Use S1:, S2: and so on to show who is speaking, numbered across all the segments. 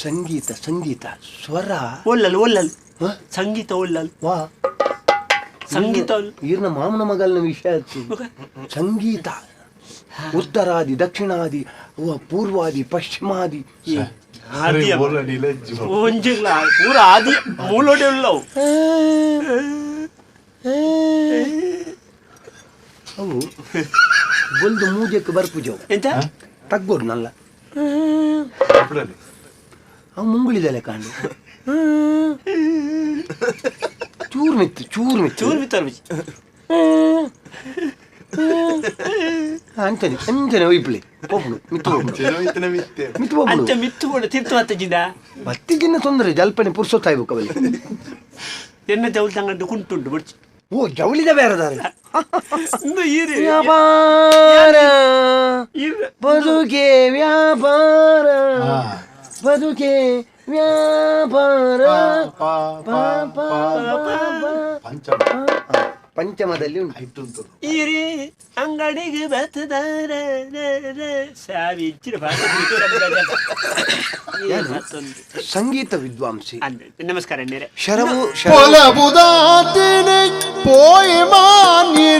S1: ಸಂಗೀತ ಸಂಗೀತ ಸ್ವರ
S2: ಒಲ್ಲಲ್ ಒಲ್ಲಲ್
S1: ಹ?
S2: ಸಂಗೀತ ಒಲ್ಲಲ್
S1: ವಾ
S2: ಸಂಗೀತ ಒಲ್-
S1: ಈರ್ನ ಮಾಮನ ಮಗಲ್ನ ವಿಷಯ ಆಯ್ತು.
S2: ಮಗ.
S1: ಸಂಗೀತ ಉತ್ತರಾದಿ ದಕ್ಷಿಣಾದಿ ಪೂರ್ವಾದಿ ಪಶ್ಚಿಮಾದಿ
S2: ಆದಿ ಪೂರ ಆದಿ ಮೂಲೋಡೆ ಉಳ್ಳವು
S1: ಅವು ಒಂದು ಮೂಜಕ್ಕೆ ಬರ್ಪುಜವು
S2: ಎಂತ
S1: ತಗ್ಗೋರು ನಲ್ಲ ಅವು ಮುಂಗುಳಿದಲೆ ಕಾಣು ಚೂರ್ ಮಿತ್ತು ಚೂರು ಮಿತ್ತು.
S2: ಚೂರು ಮಿತ್ತಾರ ಬಿಚ್ಚಿ
S1: ಅಂಚನೆ ಅಂಚನೆ ಒಯ್ಪುಳಿ ಹೋಗ್ಬಿಡು ಮಿತ್ತು ಹೋಗ್ಬಿಡು ಮಿತ್ತು. ಹೋಗ್ಬಿಡು
S2: ಅಂಚ ಮಿತ್ತು ಕೂಡ ತಿರ್ತು ಹತ್ತಜಿಂದ
S1: ಬತ್ತಿಗಿನ್ನ ತೊಂದರೆ ಜಲ್ಪನೆ ಪುರ್ಸೊತ್ತಾಯ್ಬೇಕು ಅವಲ್ಲಿ
S2: ಎನ್ನ ಜವಳಿ ತಂಗಂಡು ಕುಂಟುಂಟು ಬಿಡ್ಚಿ.
S1: ಓ ಜವಳಿದ ಬೇರೆದಾರ. ವ್ಯಾಪಾರ. ಬದುಕೆ ವ್ಯಾಪಾರ. ಬದುಕೆ ವ್ಯಾಪಾರ. ಪಂಚಮ. ಪಂಚಮದಲ್ಲಿ ಉಂಟು.
S2: ಇರಿ ಅಂಗಡಿಗೆ ಬರ್ತದಾರ. ಸಾವಿರ
S1: ಸಂಗೀತ ವಿದ್ವಾಂಸಿ.
S2: ನಮಸ್ಕಾರ
S1: ಶರವು ಶರವು
S3: ಪೋಯಮಾನಿ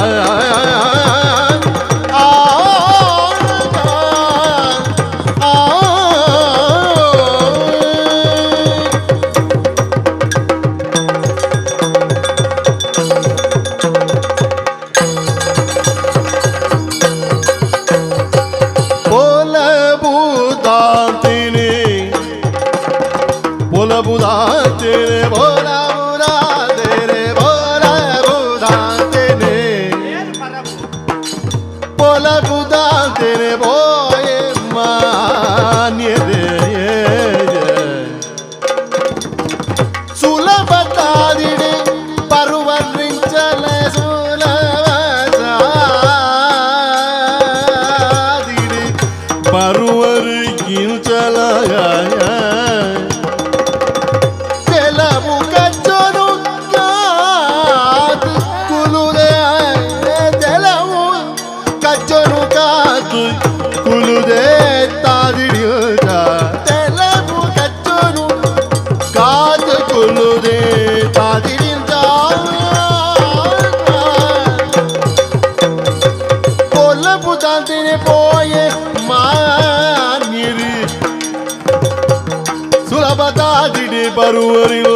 S3: பருவரில்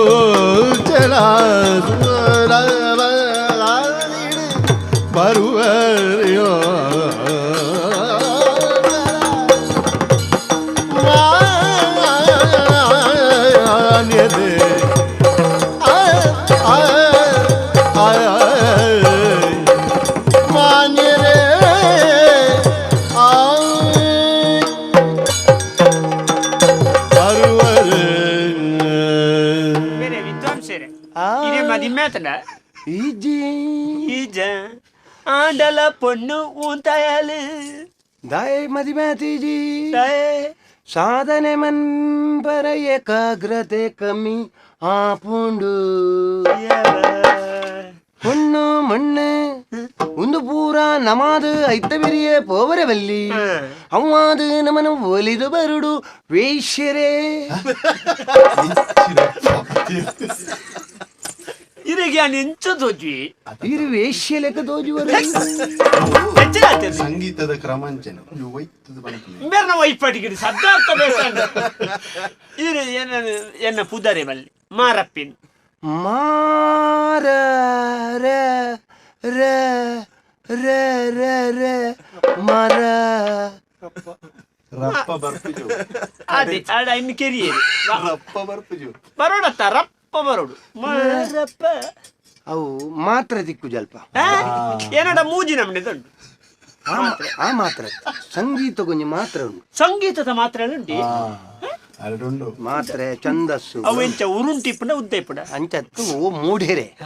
S3: பருவரியோ ಆ,
S2: ಇದೇ ಮದಿಮೆ ಆತನ
S1: ಈಜಿ
S2: ಈಜ ಆಂಡಲ ಪೊಣ್ಣು ಊಂತಾಯಲು
S1: ದಾಯ ಮದಿಮ್ಯಾತೀಜಿ
S2: ತಾಯೇ
S1: ಸಾಧನೆ ಮನ್ಪರ ಏಕಾಗ್ರತೆ ಕಮ್ಮಿ ಆಪುಂಡು பொண்ணு மண்ணு ಒಂದು ಪೂರ ನಮಾದು ಐತ ಬಿರಿಯೇ ಪೋವರೆ ಬಲ್ಲಿ ಅವಾದು ನಮನ ಒಲಿದು ಬರುಡು ವೇಶ್ಯರೇ
S2: ನಾನು ಎಂಚ ತೋಜಿ
S1: ಇರು ವೇಶ್ಯ ಲೆಕ್ಕ ತೋಜುವರು
S2: ಹೆಚ್ಚಿನ
S4: ಸಂಗೀತದ ಕ್ರಮಾಂಚನ
S2: ಬೇರೆ ನಾವು ವೈಪಾಟಿಗೆ ಸದ್ದಾರ್ಥ ಬೇಸಂಡ ಇರು ಏನ ಎನ್ನ ಪುದರೆ ಬಲ್ಲಿ ಮಾರಪ್ಪಿನ್
S1: ಮಾರ ರ ರ ರ ರ ರ ಮರ
S4: ರಪ್ಪ ಬರ್ಪಿಜು
S2: ಅದೇ ಅಡ ಇನ್ನು ಕೆರಿಯೇ
S4: ರಪ್ಪ ಬರ್ಪಿಜು
S2: ಬರೋಣತ್ತ ರಪ್ಪ ಬರೋಡು. ಮಾರಪ್ಪ.
S1: ಅವು ಮಾತ್ರ ದಿಕ್ಕು ಜಲ್ಪ.
S2: ಆ? ಏನಡ ಮೂಜಿ ನಮ್ಮನೆ ಉಂಟು
S1: ಆ ಮಾತ್ರ ಸಂಗೀತ ಕೊಂಚ ಮಾತ್ರ ಉಂಟು.
S2: ಸಂಗೀತದ ಮಾತ್ರ ಉಂಟು.
S1: ಮಾತ್ರ ಚಂದಸ್ಸು
S2: ಅವು ಎಂಚ ಉರುಂಟಿಪ್ಪುಡ ಉದ್ದೈಪುಡ
S1: ಅಂಚತ್ತು ಓ ಮೂಢೇರೆ.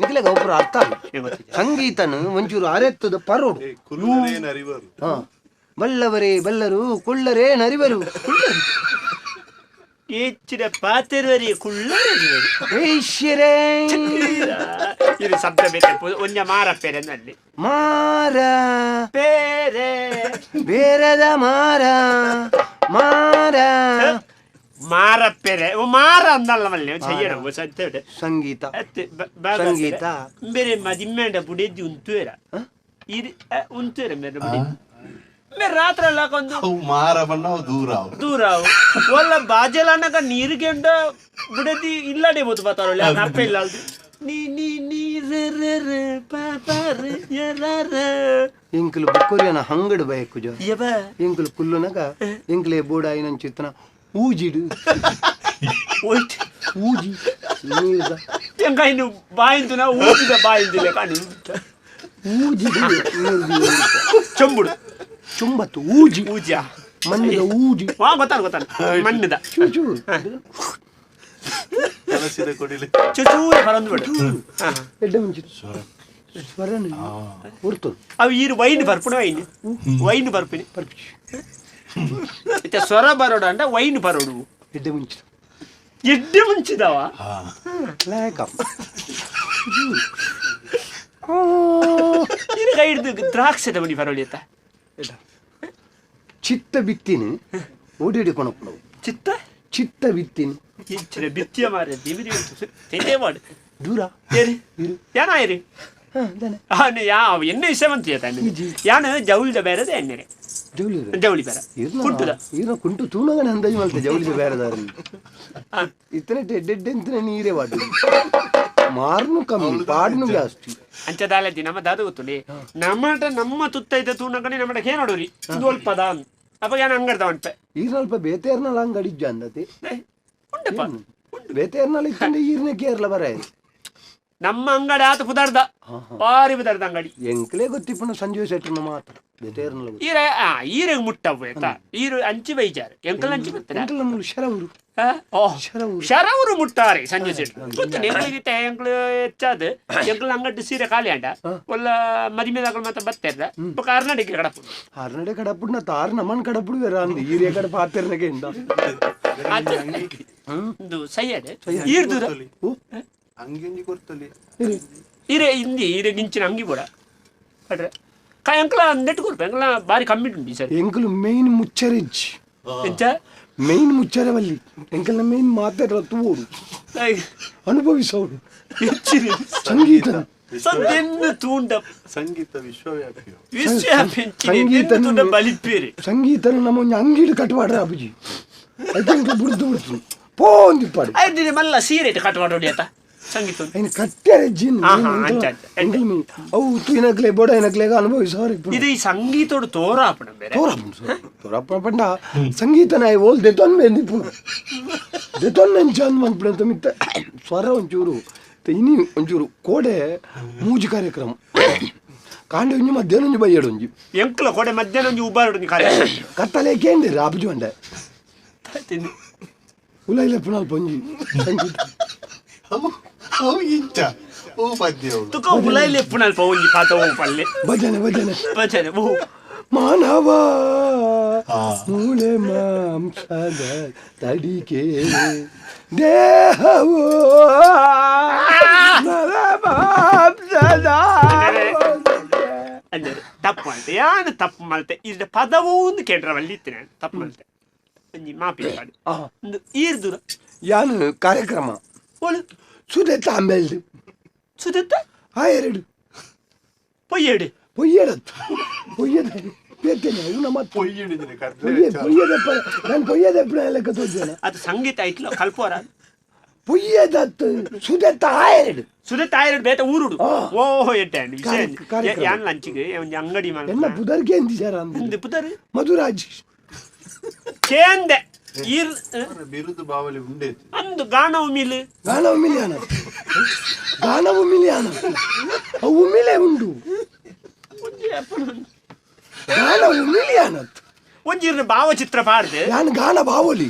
S1: ನಿಖಿಲಾಗ ಒಬ್ರು ಅರ್ಥ. ಸಂಗೀತನು ಒಂಚೂರು ಅರೆತ್ತದ ಪರೋಡು. ಬಲ್ಲವರೇ ಬಲ್ಲರು ಕೊಳ್ಳರೇ ನರಿವರು.
S2: ಈಚಿನ ಪಾತೆರವರಿ ಕುಳ್ಳರೆ ಇದು ಶಬ್ದ ಬೇಕು ಒಂಜ ಮಾರ ಪೇರೆ ನಲ್ಲಿ
S1: ಮಾರ
S2: ಪೇರೆ
S1: ಬೇರೆದ ಮಾರ ಮಾರ
S2: മാറപ്പേര് മാറ. എന്നുള്ള മല്ലേ ചെയ്യണം. സത്യവിടെ സംഗീത.
S1: സംഗീത.
S2: മേരെ
S1: മതിമ്മേണ്ട
S2: പുടിയത്തി ഉന്തുവരാ. ഇത് ഉന്തുവരാ
S4: മേരെ
S2: പുടിയത്തി ಉಂತುವೇರ ಮೇರೆ ಬುಡೆದ್ದಿ ಮೇರೆ ರಾತ್ರಿ ಎಲ್ಲ ಕೊಂದು
S4: ಅವು ಮಾರ ಬಣ್ಣ ಅವು ದೂರ ಅವು
S2: ದೂರ ಅವು ಒಲ್ಲ ಬಾಜೆಲನ್ನಕ ನೀರು ಕೆಂಡ ಬುಡೆದಿ ಇಲ್ಲಡೆ ಬೋತು ಬತ್ತಾರಲ್ಲ ಅಪ್ಪ ಇಲ್ಲ ಅಲ್ದು ನೀ ನೀ ನೀ ರೆ ರೆ ರೆ ಪ ಪ ರೆ ಯ ರ ರ.
S1: ಇಂಕುಲು ಬುಕ್ಕುರಿಯನ ಹಂಗಡು ಬಯಕು ಜೋ
S2: ಯಬ
S1: ಇಂಕುಲು ಕುಲ್ಲುನಗ ಇಂಕ್ಲೆ ಬೋಡ ಐನನ್ ಚಿತ್ತನ ಊಜಿಡು
S2: ಹೋಯ್ತು
S1: ಊಜಿ ನೀರ್ದ
S2: ಎಂಕ ಇನ್ನು ಬಾಯಿಂದು ನಾ ಊದಿದ ಬಾಯಿಂದಿಲ್ಲ ಕಾಣಿ
S1: ಊಜಿಡು ನೀರ್ದು
S2: ಚಂಬುಡು
S1: ಚುಂಬತ್ತು ಊಜಿ.
S2: ಊಜಿ
S1: ಮಣ್ಣಿದ ಊಜಿ.
S2: ಹಾ ಗೊತ್ತಾನ ಗೊತ್ತಾನ ಮಣ್ಣದ.
S1: ಚೂ ಚೂ.
S4: ಕೆಲಸದ ಕೊಡಿಲಿ.
S2: ಚೂಚೂರ ಬರಂದು ಬಿಡು. ಹಾ.
S1: ಎಡ್ಡ ಮುಂಚಿ ಸ್ವರನ ಉರ್ತು
S2: ಅವು ಈರು ವೈನ್ ಬರ್ಪುಣ ವೈನ್. ವೈನ್ ಬರ್ಪಿನಿ ಬರ್ಪಿ ಸ್ವರ ಬರೋಡು ಅಂಡ ವೈನ್ ಬರೋಡು.
S1: ಎಡ್ಡ ಮುಂಚಿ
S2: ಎಡ್ಡೆ ಮುಂಚಿದವ?
S4: ಹಾ.
S1: ಓ.
S2: ಇದು ಗೈಡ್ ದ್ರಾಕ್ಷದ ಮಣಿ ಬರೋಳಿ ಆಯ್ತಾ
S1: ಚಿತ್ತ ಬಿತ್ತಿನಿ ಓಡಿ ಕೊಣಪ್ಪಳು
S2: ಚಿತ್ತ?
S1: ಚಿತ್ತ ಬಿತ್ತೀನಿ.
S2: ಹೆಚ್ಚಿನ ಬಿತ್ತಿಯ ಮಾರೆ ಉಂಟು. ತೆಂಡೆ ಮಾಡು.
S1: ದೂರ.
S2: ಏರಿ?
S1: ಇರು.
S2: ಯಾ
S1: ಹಾ ದನ
S2: ಅವನು ಯಾವ ಎಣ್ಣೆ ವಿಷಯವಂತ ಯಾನು ಜೌಳಿದ ಬೇರೆದ ಎಣ್ಣೆ
S1: ಜೌಳಿ
S2: ಜವಳಿ ಬೇರೆ ಕುಂಟುದ?
S1: ಇರೋ ಕುಂಟು ತೂಣಗನ ಅಂದಾಜು ಮಲ್ತೆ ಜೌಳಿದ ಬೇರೆದಾರಲ್ಲಿ.
S2: ಹಾ.
S1: ಡೆಡ್ ಡೆಡ್ ಅಂತನೆ ನೀರೇ ವಾಡು ಮಾರ್ನು ಕಮ್ಮಿ ಪಾಡ್ನು ಜಾಸ್ತಿ
S2: ಅಂಚದಾಲಜಿ ನಮ್ಮ ದಾದ ಗೊತ್ತುಲಿ ನಮ್ಮಟ ನಮ್ಮ ತುತ್ತ ಇದ್ದ ತೂನಕಣಿ ನಮ್ಮಟ ಏನ್ ನೋಡ್ರಿ. ಪದ ಅಪ್ಪ ಏನ್ ಅಂಗಡ್ದ ಉಂಟೆ
S1: ಈರ್ನಲ್ಪ ಬೇತೇರ್ನಲ್ಲ ಅಂಗಡಿಜ್ಜ ಅಂದತಿ.
S2: ಉಂಟಪ್ಪ
S1: ಬೇತೇರ್ನಲ್ಲ ಇತ್ತಂಡೆ ಈರ್ನೆ ಕೇರ್ಲ ಬರ.
S2: ನಮ್ಮ ಅಂಗಡಿ ಆತ ಪುದಾರ್ದ. ಬಾರಿ ಪುದಾರ್ದ ಅಂಗಡಿ.
S1: ಎಂಕ್ಲೇ ಗೊತ್ತಿಪ್ಪಣ ಸಂಜೀವ ಶೆಟ್ಟರ್ ಮಾತ್ರ. ಬೇತೇರ್ನಲ್ಲ
S2: ಈರ ಆ ಈರೆಗ್ ಮುಟ್ಟವು ಆಯ್ತಾ? ಈರು ಅಂಚಿ ಬೈಜಾರ್. ಎಂಕಲ್ ಅಂಚಿ ಬರ್ತಾರೆ
S1: ಎಂಕಲ್ ನಮ್ಗೆ ಶರವರು. ಶರವರು.
S2: ಮುಟ್ಟಾರೆ ಸಂಜೆ ಸೆಟ್ ಗೊತ್ತಿಲ್ಲ ಎಂಕ್ಲಿಗಿತ್ತ ಎಂಕ್ಲು ಹೆಚ್ಚಾದ. ಎಂಕ್ಲ ಅಂಗಡಿ ಸೀರೆ ಖಾಲಿ ಅಂಡ ಒಲ್ಲ ಮದಿಮೆದಾಗಳು ಮಾತ್ರ ಬತ್ತೇರ್ದ. ಕರ್ನಾಟಕ ಕಡಪು
S1: ಆರ್ನಡೆ ಕಡಪುಡ್ನ ತಾರ್ ನಮ್ಮನ್ ಕಡಪುಡು ಬೇರೆ ಅಂದ್ ಈರಿಯ ಕಡೆ ಪಾತೆರ್ನಗೆ ಇಂದ.
S2: ಸೈಯದ್. ಈರ್ ದೂರ
S1: ಓ
S4: ಅಂಗಿ ಒಂಜಿ
S2: ಹೀರೆ ಹಿಂದಿ ಈರೆ ಗಿಂಚಿನ ಅಂಗಿ ಕೂಡ. ಕಟ್ರೆ. ಕಾ ಎಂಕ್ಲ ನೆಟ್ ಕೊಡ್ಪ ಎಂಕಲ ಬಾರಿ ಕಮ್ಮಿ ಉಂಟು ಸರ್.
S1: ಎಂಕಲು ಮೇನ್ ಮುಚ್ಚರಿಜ್
S2: ಎಂಚ?
S1: ಮೇನ್ ಮುಚ್ಚರವಲ್ಲಿ ಎಂಕಲ್ನ ಮೇನ್ ಮಾತಾಡ ತೂಡು ಅನುಭವಿಸೋಡು. ಸಂಗೀತ.
S4: ಸಂಗೀತ ವಿಶ್ವವ್ಯಾಪಿ.
S1: ಸಂಗೀತ ನಮ್ಮ ಒಂಜಿ ಅಂಗಿಡು ಕಟ್ವಾಡ್ರ ಅಭಿಜಿ ಅದಕ್ಕೆ ಬುಡ್ದು ಬಿಡ್ತು ಪೋಂದಿಪ್ಪಾಡು
S2: ಐದು ಮಲ್ಲ ಸೀರೆ ಕಟ್ ಕಟ್ಕೊಂಡು ಹೊಡಿ ಆತ ಸಂಗೀತ ಇನ್ನು
S1: ಕಟ್ಟೆರೆ ಜಿನ್ ಅವು ಉತ್ತು ಇನಕ್ಲೆ ಬೋಡ ಇನಕ್ಲೆಗ ಅನುಭವಿಸೋರಿ
S2: ಇದು ಈ ಸಂಗೀತೋಡು ತೋರಾಪಣ ಬೇರೆ.
S1: ತೋರಾಪಣ ತೋರಾಪಣ ಪಂಡ. ಸಂಗೀತ ನಾಯಿ ಓಲ್ ದೆತೊನ್ ಬೆಂದಿಪ್ಪು ದೆತೊನ್ ನನ್ ಚಂದ್ ಮಂತ್ಬಿಡ ಅಂತ ಮಿತ್ತ. ಸ್ವರ ಒಂಚೂರು ಇನಿ ಒಂಚೂರು ಕೋಡೆ ಮೂಜಿ ಕಾರ್ಯಕ್ರಮ. ಕಾಂಡೆ ಒಂಜಿ ಮಧ್ಯಾಹ್ನ ಒಂಜಿ ಬೈಯಡು ಒಂಜಿ.
S2: ಎಂಕ್ಲ ಕೋಡೆ ಮಧ್ಯಾಹ್ನ ಒಂಜಿ ಉಬ್ಬಾರಡು ಕಾರ್ಯಕ್ರಮ
S1: ಕತ್ತಲೆ ಕೇಂದ್ರ ಅಬ್ಜು ಅಂಡೆ ಉಲೈಲ ಪುನಲ್ ಪಂಜಿ ಸಂಗೀತ.
S4: ಓ ಪದ್ಯ ಅವಳು
S2: ತುಕ ಉಲೈಲೆ ಪುನಲ್ಪ ಒಂಜಿ ಪಾತ ಓ ಪಲ್ಲೆ.
S1: ಭಜನೆ ಭಜನೆ.
S2: ಭಜನೆ ಓ
S1: ಮಾನವ
S4: ಆ.
S1: ಮೂಳೆ ಮಾಂಸದ ತಡಿಕೆ. ದೇಹವು ಮಾಂಸದ
S2: ಅಂದರೆ ತಪ್ಪು ಮಲ್ತೆ ಯಾನು ತಪ್ಪು ಮಲ್ತೆ ಇದ್ರ ಪದವೂ ಒಂದು ಕೇಳ್ರ ಅಲ್ಲಿ ಇತ್ತು ನಾನು ತಪ್ಪು ಮಲ್ತೆ ಒಂಜಿ ಮಾಪಿ
S1: ಮಾಡಿ.
S2: ಒಂದು ಈರ್ ದೂರ
S1: ಯಾನು ಕಾರ್ಯಕ್ರಮ?
S2: ಓಳು
S1: ಸುದೆತ್ತ ಆಮೇಲೆ
S2: ಸುದತ್ತ
S1: ಆ ಎರಡು
S2: ಪೊಯ್ಯಡಿ
S1: ಪೊಯ್ಯಡತ್ತು ಪೊಯ್ಯದ ಬೇತೇನೆ ಅವನ ಮತ್ತೆ
S4: ಪೊಯ್ಯಿ ಹಿಡಿದ್ರೆ ಕರ್ದು
S1: ಪೊಯ್ಯ ಪೊಯ್ಯದಪ್ಪ ನಾನು ಪೊಯ್ಯದಪ್ಪನ ಲೆಕ್ಕ ತೋರಿದ್ದೇನೆ
S2: ಅದು ಸಂಗೀತ ಐತ್ಲ ಕಲ್ಪೋರ
S1: ಪೊಯ್ಯದತ್ತು ಸುದೆತ್ತ ಆ ಎರಡು
S2: ಸುದತ್ತ ಆಯ್ರಡು ಬೇತ ಊರುಡು
S1: ಆ.
S2: ಓ ಎಟ್ಟೆ ವಿಷಯ
S1: ಕಾರ್ಯ- ಕಾರ್ಯಕ್ರಮ.
S2: ಯಾನ್ ಲಂಚಿಗೆ ಒಂದು ಅಂಗಡಿ
S1: ಎನ್ನ
S2: ಮಾಡ
S1: ಪುದರ್ಗೆ ಎಂದಿಸಾರ ಅಂದ
S2: ಪುದರ್
S1: ಮಧುರಾಜ್
S2: ಚೇಂದೆ ಈರ್
S4: ಬಿರುದು ಬಾವಲಿ ಉಂಡೇತಿ
S2: ಅಂದು ಗಾಣ ಉಮಿಲ್
S1: ಗಾನ ಉಮಿಲಿಯಾನ ಗಾನ ಉಮಿಲಿಯಾನ ಉಮಿಲೆ ಉಂಡು. ಗಾನ ಉಮಿಲಿಯಾನತ್
S2: ಒಂಜಿ ಇರ್ನ ಭಾವಚಿತ್ರ ಪಾಡ್ದೆ.
S1: ನಾನು ಗಾನ ಬಾವಲಿ?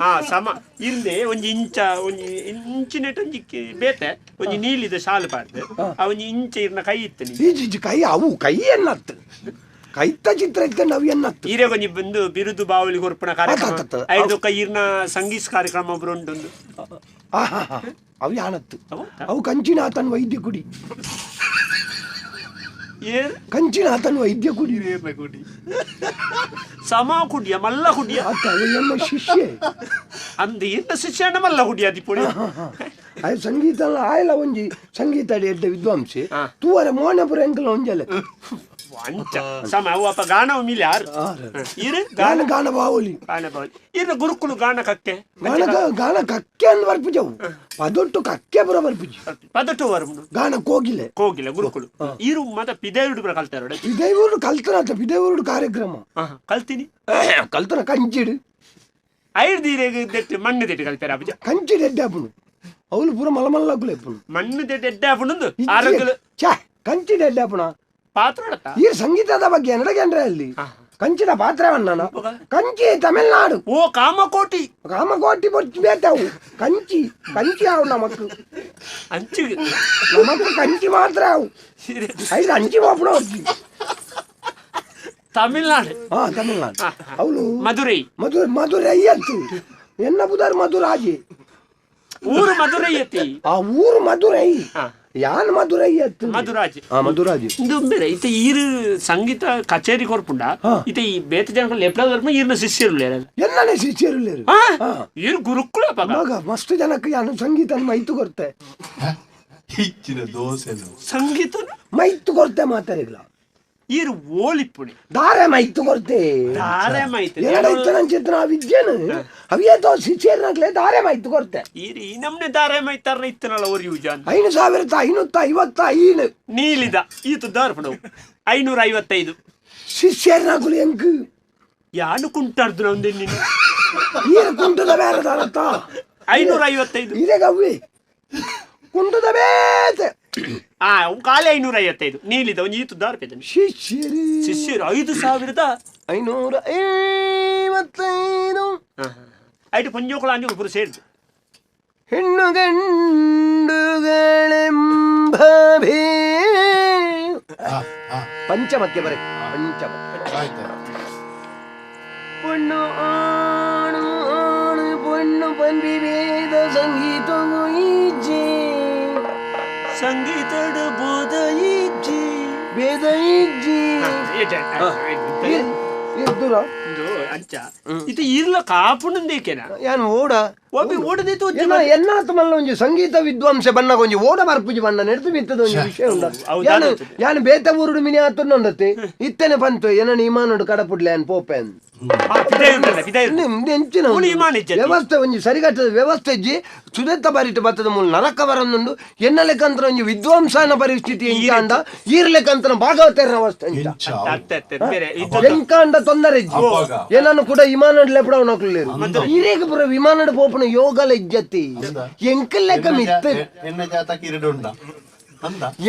S2: ಹಾ ಸಮ ಇರ್ದೆ ಒಂಜಿ ಇಂಚ ಒಂಜಿ ಇಂಚಿನೆಟ್ ಒಂಜಿ ಕಿ- ಬೇತೆ. ಒಂಜಿ ನೀಲಿದ ಶಾಲು ಪಾಡ್ದೆ. ಆ ಒಂಜಿ ಇಂಚ ಇರ್ನ ಕೈ ಇತ್ತು ನೀ
S1: ಈಜಿಜಿ ಕೈ ಅವು ಕೈ ಎನ್ನತ್. ಕೈತ ಚಿತ್ರ ಇಟ್ಕೊಂಡು ಅವು ಎನ್ನತ್
S2: ಈರೆ ಒಂಜಿ ಬಂದು ಬಿರುದು ಬಾವಲಿ ಹೊರಪುನ ಕಾರ್ಯಕ್ರಮ. ಐದು ಕೈರ್ನ ಸಂಗೀತ ಕಾರ್ಯಕ್ರಮ ಒಬ್ರು ಉಂಟೊಂದು
S1: ಅವಿ ಯಾನತ್ತು? ಅವು? ಕಂಚಿನಾಥನ್ ವೈದ್ಯ ಕುಡಿ
S2: ಏರ್
S1: ಕಂಚಿನಾಥನ್ ವೈದ್ಯ ಕುಡಿ
S4: ಹಿರಿಯರ್ನ ಕೂಡಿ
S2: ಸಮ ಕುಡಿಯ ಮಲ್ಲ ಕುಡಿಯ
S1: ಎನ್ನ ಶಿಷ್ಯ.
S2: ಅಂದ ಇರ್ನ ಶಿಷ್ಯಣ್ಣ ಮಲ್ಲ ಕುಡಿಯ ದಿಪ್ಪುಡಿ
S1: ಅದು ಸಂಗೀತ ಆಯ್ಲ ಒಂಜಿ ಸಂಗೀತ ಎಡ್ಡ ವಿದ್ವಾಂಸಿ ತೂವರ ಮೋನಪುರ ಎಂಕಲ ಒಂಜಲೆ
S2: ಸಮ ಅವು ಅಪ್ಪ ಗಾನ ಉಮಿಲ್ ಯಾರು? ಇರು
S1: ಗಾನ
S2: ಗಾನ.
S1: ಬಾವಲಿ
S2: ಗಾನ ಬಾವಲಿ ಇರು ಗುರುಕುಲು ಗಾನ ಕಕ್ಕೆ.
S1: ಗಾನ ಗಾನ. ಕಕ್ಕೆ ಅಂದ್ ಬರ್ಪಿಜವು ಪದೊಟ್ಟು ಕಕ್ಕೆ ಬರ ಬರ್ಪಿಜಿ
S2: ಪದೊಟ್ಟು ವರಮುನು
S1: ಗಾನ ಕೋಗಿಲೆ.
S2: ಕೋಗಿಲೆ ಗುರುಕುಲು. ಇರು ಮತ ಪಿದೇವುಡು ಬರ ಕಲ್ತಾರ
S1: ಪಿದೇವುಡು ಕಲ್ತರ ಅಂತ ಪಿದೇವುಡು ಕಾರ್ಯಕ್ರಮ.
S2: ಕಲ್ತೀನಿ.
S1: ಕಲ್ತನ ಕಂಚಿಡು.
S2: ಐದು ದೀರೆಗೆ ಮಣ್ಣು ದೆಟ್ಟು ಕಲ್ತಾರ ಅಬ್ಬಜ
S1: ಕಂಚಿಡು ಎಡ್ಡಾಪುನು ಅವಳು ಪೂರ ಮಲಮಲ್ಲಾಗುಲೆ ಅಪ್ಪನು
S2: ಮಣ್ಣು ದೆಟ್ಟು ಎಡ್ಡೆ ಹಾಪುಣಂದು ಆರೋಗ್ಯ
S1: ಕಂಚಿಡು ಎಡ್ಡಾಪುಣ
S2: ಪಾತ್ರ
S1: ಈ ಸಂಗೀತದ ಬಗ್ಗೆ ನಡಗೇನ್ರೆ ಅಲ್ಲಿ ಕಂಚಿನ ಪಾತ್ರವನ್ನ ಕಂಚಿ ತಮಿಳ್ನಾಡು.
S2: ಓ ಕಾಮಕೋಟಿ.
S1: ಕಾಮಕೋಟಿ ಬೇತಾವು ಕಂಚಿ ಕಂಚಿ ಅವು ನಮಕ್.
S2: ಅಂಚಿ
S1: ನಮಕ್ ಕಂಚಿ ಮಾತ್ರ ಅವು. ಐದು ಅಂಚಿ ಮಾಪಡ
S2: ತಮಿಳ್ನಾಡು.
S1: ಹಾ ತಮಿಳ್ನಾಡು. ಅವಳು
S2: ಮಧುರೈ.
S1: ಮಧುರೈ ಮಧುರೈ ಅಂತು ಎನ್ನ ಬುದಾರ್ ಮಧುರಾಜಿ.
S2: ಊರು ಮಧುರೈ
S1: ಆ ಊರು ಮಧುರೈ. ಯಾನ್ ಮಧುರೈ ಅತ್ತು?
S2: ಮಧುರಾಜ್.
S1: ಹಾ ಮಧುರಾಜಿ.
S2: ಇದು ಬೇರೆ ಇತ ಈರು ಸಂಗೀತ ಕಚೇರಿ ಕೊರ್ಪುಂಡ. ಇತ ಈ ಬೇತ ಜನ ಲೆಪ್ಲ ವರ್ಮ ಈರ್ನ ಶಿಷ್ಯರು ಲೇರ
S1: ಎನ್ನನೆ ಶಿಷ್ಯರು ಲೇರು
S2: ಈರು ಗುರುಕುಲ ಪಗ.
S1: ಮಗ ಮಸ್ತ್ ಜನಕ್ಕೆ ಯಾನು ಸಂಗೀತ ಮೈತು ಕೊರ್ತೆ?
S4: ಇಚ್ಚಿನ ದೋಸೆ
S2: ಸಂಗೀತ
S1: ಮೈತು ಕೊರ್ತೆ ಮಾತಾಡಿಲ್ಲ
S2: ಈರು ಓಲಿಪ್ಪುಣಿ
S1: ದಾರೆ ಮೈತು ಕೊರ್ತೆ
S2: ದಾರೆ ಮೈತ್
S1: ಎರಡೈತು ಚಿತ್ರ ವಿದ್ಯೆನು ಅವಿಯೇತೋ ಶಿಷ್ಯರ್ನಾಗ್ಲೆ ದಾರೆ ಮೈತು ಕೊಡ್ತೆ
S2: ಇರಿ ಈ ನಮ್ನೆ ದಾರೆ ಮೈತಾರ ಇತ್ತನಲ್ಲ ಅವ್ರು ಯೂಜ ಅಂತ.
S1: ಐನು ಸಾವಿರದ ಐನೂತ್ತ ಐವತ್ತ ಐನು
S2: ನೀಲಿದ ಈತು ದಾರ್ಪಣವು. ಐನೂರ ಐವತ್ತೈದು.
S1: ಶಿಷ್ಯರ್ನಾಗುಲು ಎಂಕ್
S2: ಯಾನು ಕುಂಟಾರ್ದು ನಮ್ದು ನೀನು
S1: ಈರ ಕುಂಟದ ಬೇರೆ ದಾರತ್ತ?
S2: ಐನೂರ ಐವತ್ತೈದು.
S1: ಇದೇ ಗವ್ವಿ. ಕುಂಟದ ಬೇತೆ.
S2: ಆ ಕಾಲ ಐನೂರ ಐವತ್ತೈದು ನೀಲಿದ ಒಂದು ಈತು ದಾರು ಪೆದನು
S1: ಶಿಷ್ಯರೇ.
S2: ಶಿಷ್ಯರು ಐದು ಸಾವಿರದ
S1: ಐನೂರ ಐವತ್ತೈದು
S2: ಐಟು ಪಂಜೋಕುಳ ಅಂಜು ಒಬ್ಬರು ಸೇರಿದು
S1: ಹೆಣ್ಣು ಗಂಡುಗಳೆಂಬ ಪಂಚಮಕ್ಕೆ ಬರೆ. ಪಂಚಮ. ಪೊಣ್ಣು ಆಣು ಆಣು ಪೊಣ್ಣು ವೇದ ಸಂಗೀತ.
S2: ಸಂಗೀತದ ಬೋಧ
S1: ಈಜ್ಜಿ
S2: ಬೇದ ಈಜ್ಜಿ ದೂರ. ಇರ್ಲ ಕಾಪುಂಡೇಕೆನ
S1: ಯಾನು ಓಡ?
S2: ಒಬ್ಬಿ ಓಡದಿತ್ತು
S1: ಎನ್ನಾತ ಮಲ್ಲ ಒಂಜಿ ಸಂಗೀತ ವಿದ್ವಾಂಸ ಬಣ್ಣ ಓಡ ಮರ್ಪುಜಿ ಬಣ್ಣ ನೆಡ್ದು ಬಿತ್ತದ ಒಂಜಿ ವಿಷಯ ಉಂಡ ಯಾನು ಯಾನು ಬೇತ ಊರುಡು ಮಿನಿ ಆತೊಂಡತ್ತೆ ಇತ್ತೇನೆ ಬಂತು ಏನ ನೀಮಾನೋಡು ಕಡಪುಡ್ಲೆ ಅನ್
S2: ಪೋಪೆ ಅಂತ
S1: ವ್ಯವಸ್ಥೆ ಒಂಜಿ ಸರಿಗಟ್ಟದ ವ್ಯವಸ್ಥೆ ಇಜ್ಜಿ ಸುದೆತ್ತ ಬರಿಟ್ ಬತ್ತದ ಮೂಲ ನರಕ ಬರೊಂದುಂಡು ಎನ್ನ ಲೆಕ್ಕಂತರ ಒಂಜಿ ವಿದ್ವಾಂಸನ ಪರಿಸ್ಥಿತಿ ಎಂಕಾಂಡ ಈರ್ ಲೆಕ್ಕಂತರ ಭಾಗವತರ ಅವಸ್ಥೆ ಎಂಕಾಂಡ ತೊಂದರೆ ಏನನ್ನು ಕೂಡ ವಿಮಾನ ಲೆಪ್ಪಡ ನಕಲೇರು ಈರೇಗ ಪುರ ವಿಮಾನ ಪೋಪನ ಯೋಗಲ ಇಜ್ಜತಿ ಎಂಕ ಲೆಕ್ಕ ಮಿತ್ತ.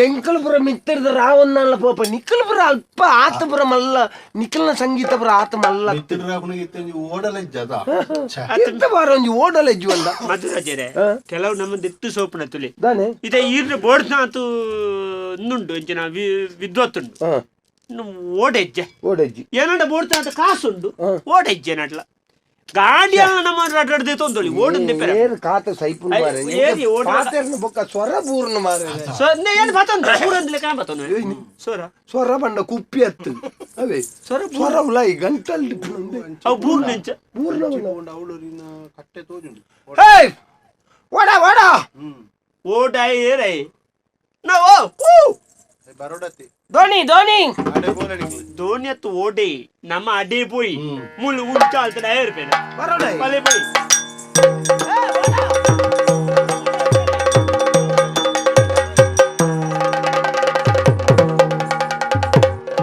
S1: ಎಂಕಲ್ ಪುರ ಮಿತ್ತಿರ್ದ ರಾವನ್ನ ಪಾಪ ನಿಖಲ್ ಪುರ ಅಲ್ಪ ಆತ ಪುರ ಮಲ್ಲ ನಿಖಲ್ನ ಸಂಗೀತ ಪುರ ಆತ ಮಲ್ಲ ಎಂತ ಬಾರ ಒಂಜಿ ಓಡಲ ಇಜ್ಜು ಅಂದ
S2: ಮಧುರಾಜರೆ ಕೆಲವು ನಮ್ಮದು ಇತ್ತು ಸೋಪನ ತುಲಿ.
S1: ದಾನೆ.
S2: ಇದೇ ಈರ್ನ ಬೋಡ್ನಾತು ಇನ್ನುಂಡು ಇಂಚಿನ ವಿದ್ವತ್ತುಂಡು. ಓಡೆಜ್ಜೆ.
S1: ಓಡಜ್ಜಿ.
S2: ಏನಂಡ ಕಾಸು ಉಂಡು ಓಡೆಜ್ಜೆ ನಡ್ಲ. ಗಾಡಿಯ ನಮ್ಮ ರಡ್ಡೆ ತೊಂದೊಳಿ ಓಡುಂದೆ ಪೆರ.
S1: ಏರ್ ಕಾತ ಸೈಪುನ್
S2: ಐ,
S1: ಮಾರೆ?
S2: ಏರಿ ಓಡ-
S1: ಬೊಕ್ಕ ಸ್ವರ ಪೂರ್ಣ ಮಾರೆ?
S2: ಏನು ಕಾಣ ಬತ್ತನು ಸೋರ
S1: ಸ್ವರ. ಬಂಡ ಕುಪ್ಪಿ ಅವೇ
S2: ಸ್ವರ
S1: ಸ್ವರ ಉಲಾಯಿ ಗಂಟಲ್
S2: ಅವು ಬೂರ್ ನೆಂಚ.
S1: ಪೂರ್ಣ
S4: ಅವಳು ಕಟ್ಟೆ ತೋಜುಂಡು.
S1: ಏಯ್ ಓಡ ಓಡ.
S2: ಓಟ್ ಆಯೇ ರೈ. ನೋ ಓ
S3: ಬರೋಡತ್ತಿ
S1: ಧೋನಿ ಧೋನಿ
S3: ಅಡೆ ಗೋಲ್ ಅಡಿಕ್ಲಿ
S2: ಧೋನಿ ಅತ್ತು ಓಟೆ ನಮ್ಮ ಅಡ್ಡೆ ಪೋಯಿ ಮುಳ್ಳು ಉಂಚಾಲ್ತಡೆ ಇರ್ಪೇನೆ
S1: ಬರೋಡ
S2: ಪಲೆ ಪಲೆ